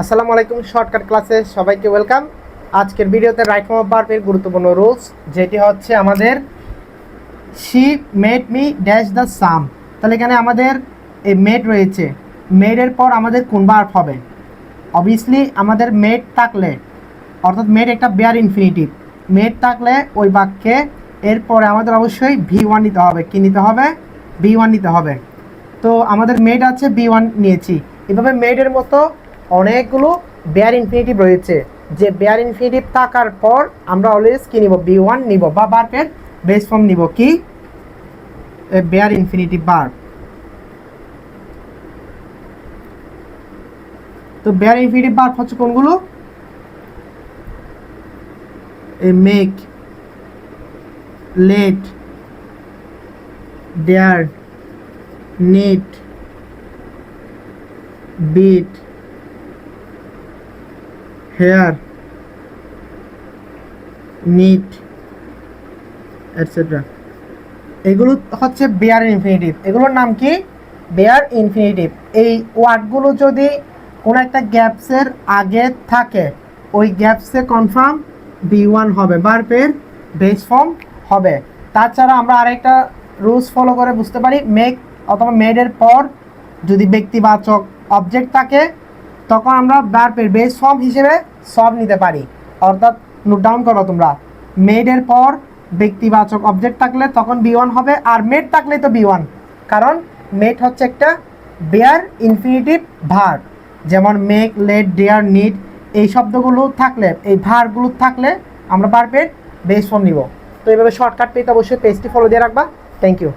আসসালামু আলাইকুম, শর্টকাট ক্লাসে সবাইকে ওয়েলকাম। আজকের ভিডিওতে রাইট ফর্ম অফ ভার্বের গুরুত্বপূর্ণ রুলস, যেটি হচ্ছে আমাদের she made me dash the sum তাহলে এখানে আমাদের এই মেড রয়েছে। মেডের পর আমাদের কোন ভার্ব হবে? অবভিয়াসলি আমাদের মেড থাকলে, অর্থাৎ মেড একটা বেয়ার ইনফিনিটিভ মেড থাকলে ওই বাক্যে এরপরে আমাদের অবশ্যই ভি ওয়ান নিতে হবে। কী নিতে হবে? ভি ওয়ান নিতে হবে। তো আমাদের মেড আছে বি ওয়ান নিয়েছি। এভাবে মেডের মতো অনেকগুলো বেয়ার ইনফিনিটিভ রয়েছে। যে বেয়ার ইনফিনিটিভ থাকার পর আমরা অলওয়েজ কী নিব? বি ওয়ান নিব বা বার্পের বেস ফর্ম নিব কি? বেয়ার ইনফিনিটিভ বার তো বেয়ার ইনফিনিটিভ বার হচ্ছে কোনগুলো? এ make let dare need bid hear need etcetera এগুলো হচ্ছে বেয়ার ইনফিনিটিভ এগুলোর নাম কি? বেয়ার ইনফিনিটিভ এই ওয়ার্ডগুলো যদি কোনো একটা গ্যাপসের আগে থাকে, ওই গ্যাপসে কনফার্ম বি ওয়ান হবে বার্পের বেস ফর্ম হবে। তাছাড়া আমরা আরেকটা রুলস ফলো করে বুঝতে পারি মেক অথবা মেডের পর যদি ব্যক্তিবাচক অবজেক্ট থাকে তখন আমরা বার্পের বেস ফর্ম হিসেবে সব নিতে পারি। অর্থাৎ নোট ডাউন করো তোমরা। মেডের পর ব্যক্তিবাচক অবজেক্ট থাকলে তখন বি ওয়ান হবে, আর মেড থাকলে তো বি ওয়ান কারণ মেড হচ্ছে একটা বেয়ার ইনফিনিটিভ ভার যেমন মেক লেট ডেয়ার নিড এই শব্দগুলো থাকলে, এই ভারগুলো থাকলে আমরা বার্পের বেস ফর্ম নিব। তো এইভাবে শর্টকাট পেতে অবশ্যই পেজটি ফলো দিয়ে রাখবা। Thank you